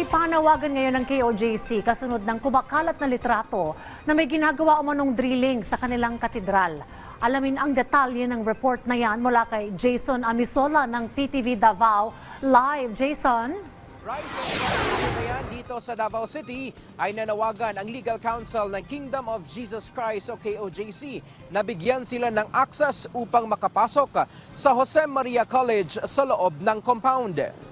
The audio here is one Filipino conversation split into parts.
May panawagan ngayon ng KOJC kasunod ng kumakalat na litrato na may ginagawa umanong drilling sa kanilang katedral. Alamin ang detalye ng report na yan mula kay Jason Amisola ng PTV Davao. Live, Jason. Dito sa Davao City ay nanawagan ang Legal Council ng Kingdom of Jesus Christ o KOJC na bigyan sila ng access upang makapasok sa Jose Maria College sa loob ng compound.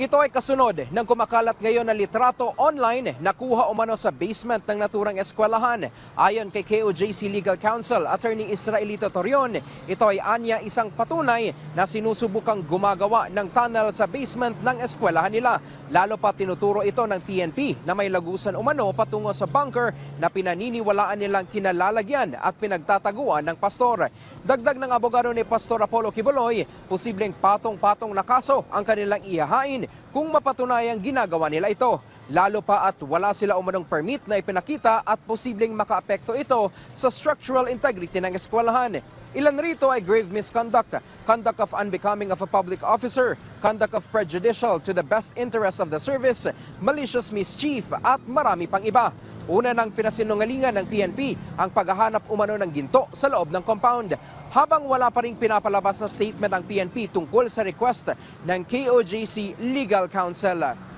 Ito ay kasunod ng kumakalat ngayon na litrato online na kuha umano sa basement ng naturang eskwelahan. Ayon kay KOJC Legal Counsel, Attorney Israelito Torion, ito ay anya isang patunay na sinusubukang gumagawa ng tunnel sa basement ng eskwelahan nila. Lalo pa tinuturo ito ng PNP na may lagusan umano patungo sa bunker na pinaniniwalaan nilang kinalalagyan at pinagtataguan ng pastor. Dagdag ng abogado ni Pastor Apollo Kibuloy, posibleng patong-patong na kaso ang kanilang ihahain kung mapatunayang ginagawa nila ito. Lalo pa at wala sila umanong permit na ipinakita at posibleng makaapekto ito sa structural integrity ng eskwelahan. Ilan rito ay grave misconduct, conduct of unbecoming of a public officer, conduct of prejudicial to the best interest of the service, malicious mischief at marami pang iba. Una nang pinasinungalingan ng PNP ang paghahanap umano ng ginto sa loob ng compound. Habang wala pa rin pinapalabas na statement ang PNP tungkol sa request ng KOJC Legal Counsel.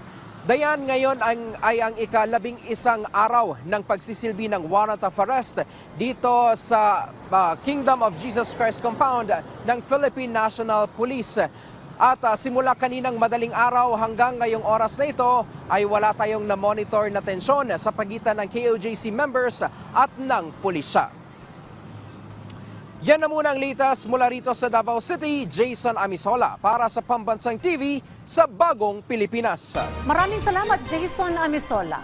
Dayan ngayon ang, ay ang ikalabing isang araw ng pagsisilbi ng warrant of arrest dito sa uh, Kingdom of Jesus Christ compound ng Philippine National Police. At uh, simula kaninang madaling araw hanggang ngayong oras na ito ay wala tayong na-monitor na tensyon sa pagitan ng KOJC members at ng pulisya. Yan na muna ang litas mula rito sa Davao City, Jason Amisola para sa Pambansang TV sa Bagong Pilipinas. Maraming salamat, Jason Amisola.